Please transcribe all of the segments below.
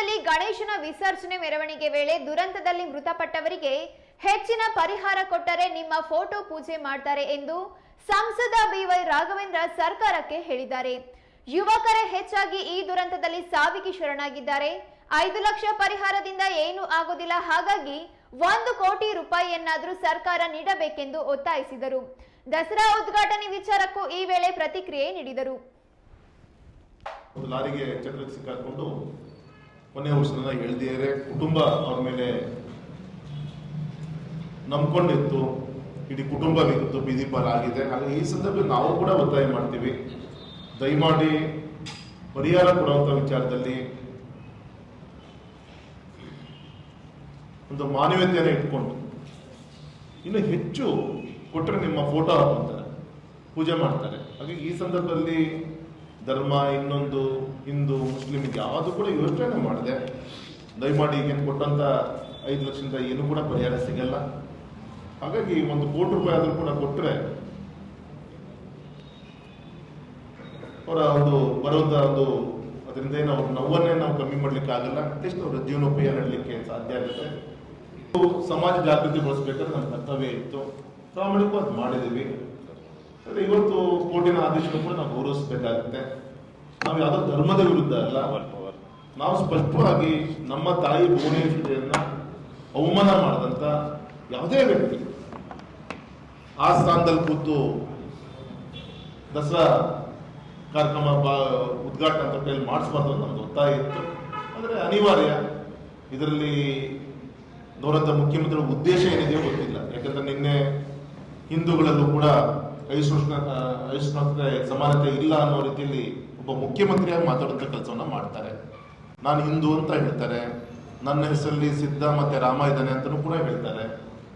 ಹಾಸನದಲ್ಲಿ ಗಣೇಶನ ವಿಸರ್ಜನೆ ಮೆರವಣಿಗೆ ವೇಳೆ ದುರಂತದಲ್ಲಿ ಮೃತಪಟ್ಟವರಿಗೆ ಹೆಚ್ಚಿನ ಪರಿಹಾರ ಕೊಟ್ಟರೆ ನಿಮ್ಮ ಫೋಟೋ ಪೂಜೆ ಮಾಡ್ತಾರೆ ಎಂದು ಸಂಸದ ಬಿವೈ ರಾಘವೇಂದ್ರ ಸರ್ಕಾರಕ್ಕೆ ಹೇಳಿದ್ದಾರೆ. ಯುವಕರೇ, ಹೆಚ್ಚಾಗಿ ಈ ದುರಂತದಲ್ಲಿ ಸಾವಿಗೆ ಶರಣಾಗಿದ್ದಾರೆ. ಐದು ಲಕ್ಷ ಪರಿಹಾರದಿಂದ ಏನೂ ಆಗೋದಿಲ್ಲ ಹಾಗಾಗಿ ಒಂದು ಕೋಟಿ ರೂಪಾಯಿಯನ್ನಾದರೂ ಸರ್ಕಾರ ನೀಡಬೇಕೆಂದು ಒತ್ತಾಯಿಸಿದರು. ದಸರಾ ಉದ್ಘಾಟನೆ ವಿಚಾರಕ್ಕೂ ಈ ವೇಳೆ ಪ್ರತಿಕ್ರಿಯೆ ನೀಡಿದರು. ಲಾರಿಗೆ ಚಕ್ರಕ್ಕೆ ಸಿಕ್ಕಾಕೊಂಡು ಕೊನೆ ವರ್ಷದ ಎಳ್ದಿಯರೆ ಕುಟುಂಬ ಅವ್ರ ಮೇಲೆ ನಂಬ್ಕೊಂಡಿತ್ತು. ಇಡೀ ಕುಟುಂಬವಿತ್ತು ಬೀದಿ ಪಾಲಾಗಿದೆ ಹಾಗೆ ಈ ಸಂದರ್ಭದಲ್ಲಿ ನಾವು ಕೂಡ ಒತ್ತಾಯ ಮಾಡ್ತೀವಿ. ದಯಮಾಡಿ ಪರಿಹಾರ ಕೊಡುವಂಥ ವಿಚಾರದಲ್ಲಿ ಒಂದು ಮಾನವೀಯತೆಯನ್ನು ಇಟ್ಕೊಂಡು ಇನ್ನು ಹೆಚ್ಚು ಕೊಟ್ಟರೆ ನಿಮ್ಮ ಫೋಟೋ ಹಾಕೊಂತಾರೆ ಪೂಜೆ ಮಾಡ್ತಾರೆ. ಹಾಗೆ ಈ ಸಂದರ್ಭದಲ್ಲಿ ಧರ್ಮ ಇನ್ನೊಂದು ಹಿಂದೂ ಮುಸ್ಲಿಂ ಯಾವುದು ಕೂಡ ಯೋಚನೆ ಮಾಡಿದೆ, ದಯಮಾಡಿ ಈಗೇನು ಕೊಟ್ಟಂತ ಐದು ಲಕ್ಷದಿಂದ ಏನು ಕೂಡ ಪರಿಹಾರ ಸಿಗಲ್ಲ. ಹಾಗಾಗಿ ಒಂದು ಕೋಟಿ ರೂಪಾಯಿ ಆದರೂ ಕೂಡ ಕೊಟ್ಟರೆ ಅವರ ಒಂದು ಬರೋದ ಒಂದು ಅದರಿಂದ ಏನು ಅವ್ರ ನೋವನ್ನೇ ನಾವು ಕಮ್ಮಿ ಮಾಡ್ಲಿಕ್ಕೆ ಆಗಲ್ಲ ಅಟ್ಲೀಸ್ಟ್ ಅವರ ಜೀವನೋಪಾಯ ನಡಲಿಕ್ಕೆ ಸಾಧ್ಯ ಆಗುತ್ತೆ. ಸಮಾಜ ಜಾಗೃತಿ ಬಳಸ್ಬೇಕಾದ್ರೆ ನಮ್ಮ ಕರ್ತವ್ಯ ಇತ್ತು. ಪ್ರಾಮಾಣಿಕವಾಗಿ ಮಾಡಿದ್ದೀವಿ. ಆದ್ರೆ ಇವತ್ತು ಕೋರ್ಟಿನ ಆದೇಶವನ್ನು ಕೂಡ ನಾವು ಗೌರವಿಸಬೇಕಾಗುತ್ತೆ. ನಾವು ಯಾವುದೋ ಧರ್ಮದ ವಿರುದ್ಧ ಅಲ್ಲ. ನಾವು ಸ್ಪಷ್ಟವಾಗಿ ನಮ್ಮ ತಾಯಿ ಭುವನೇಶ್ವರಿಯನ್ನ ಅವಮಾನ ಮಾಡಿದಂತ ಯಾವುದೇ ವ್ಯಕ್ತಿ ಆ ಸ್ಥಾನದಲ್ಲಿ ಕೂತು ದಸರಾ ಕಾರ್ಯಕ್ರಮ ಉದ್ಘಾಟನೆ ಅಂತ ಕೈಯಲ್ಲಿ ಮಾಡಿಸ್ಬಾರ್ದು ಅಂತ ನಮ್ದು ಒತ್ತಾಯ ಇತ್ತು. ಆದರೆ ಅನಿವಾರ್ಯ ಇದರಲ್ಲಿ ನೋರಂತ ಮುಖ್ಯಮಂತ್ರಿಗಳ ಉದ್ದೇಶ ಏನಿದೆಯೋ ಗೊತ್ತಿಲ್ಲ. ಯಾಕಂದ್ರೆ ನಿನ್ನೆ ಹಿಂದೂಗಳಲ್ಲೂ ಕೂಡ ಐಶ್ವರ್ಯ ಐಶ್ವರ್ಯ ಸಮಾನತೆ ಇಲ್ಲ ಅನ್ನೋ ರೀತಿಯಲ್ಲಿ ಒಬ್ಬ ಮುಖ್ಯಮಂತ್ರಿಯಾಗಿ ಮಾತಾಡುವಂಥ ಕೆಲಸವನ್ನು ಮಾಡ್ತಾರೆ. ನಾನು ಹಿಂದೂ ಅಂತ ಹೇಳ್ತಾರೆ. ನನ್ನ ಹೆಸರಲ್ಲಿ ಸಿದ್ಧ ಮತ್ತೆ ರಾಮ ಇದ್ದಾನೆ ಅಂತಲೂ ಕೂಡ ಹೇಳ್ತಾರೆ.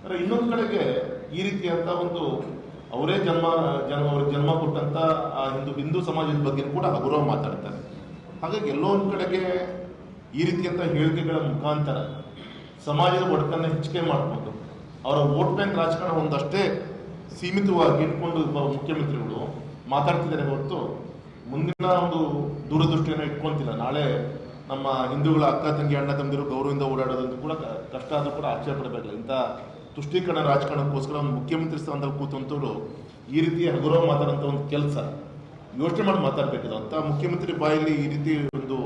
ಆದರೆ ಇನ್ನೊಂದು ಕಡೆಗೆ ಈ ರೀತಿಯಾದ ಒಂದು ಅವರೇ ಜನ್ಮ ಜನ್ಮ, ಅವ್ರಿಗೆ ಜನ್ಮ ಕೊಟ್ಟಂತ ಆ ಹಿಂದೂ ಹಿಂದೂ ಸಮಾಜದ ಬಗ್ಗೆ ಕೂಡ ಹಗುರವ ಮಾತಾಡ್ತಾರೆ. ಹಾಗಾಗಿ ಎಲ್ಲೋ ಒಂದು ಕಡೆಗೆ ಈ ರೀತಿಯಂತ ಹೇಳಿಕೆಗಳ ಮುಖಾಂತರ ಸಮಾಜದ ಒಡಕನ್ನು ಹೆಚ್ಚಿಗೆ ಮಾಡ್ಬೋದು. ಅವರ ವೋಟ್ ಬ್ಯಾಂಕ್ ರಾಜಕಾರಣ ಒಂದಷ್ಟೇ ಸೀಮಿತವಾಗಿ ಇಟ್ಕೊಂಡು ಮುಖ್ಯಮಂತ್ರಿಗಳು ಮಾತಾಡ್ತಿದ್ದಾರೆ ಹೊರತು ಮುಂದಿನ ಒಂದು ದೂರದೃಷ್ಟಿಯನ್ನು ಇಟ್ಕೊಂತಿಲ್ಲ. ನಾಳೆ ನಮ್ಮ ಹಿಂದೂಗಳ ಅಕ್ಕ, ತಂಗಿ, ಅಣ್ಣ ತಂದಿರು ಗೌರವದಿಂದ ಓಡಾಡೋದಂತೂ ಕೂಡ ಕಷ್ಟ ಆದರೂ ಕೂಡ ಆಶ್ಚರ್ಯ ಪಡಬೇಕಿಲ್ಲ ಇಂಥ ತುಷ್ಟೀಕರಣ ರಾಜಕಾರಣಕ್ಕೋಸ್ಕರ ಒಂದು ಮುಖ್ಯಮಂತ್ರಿ ಸ್ಥಾನದಲ್ಲಿ ಕೂತಂಥವ್ರು ಈ ರೀತಿ ಹಗುರವ ಮಾತಾಡೋಂಥ ಒಂದು ಕೆಲಸ ಯೋಚನೆ ಮಾಡಿ ಮಾತಾಡಬೇಕಿದೆ. ಅಂತ ಮುಖ್ಯಮಂತ್ರಿ ಬಾಯಲ್ಲಿ ಈ ರೀತಿ ಒಂದು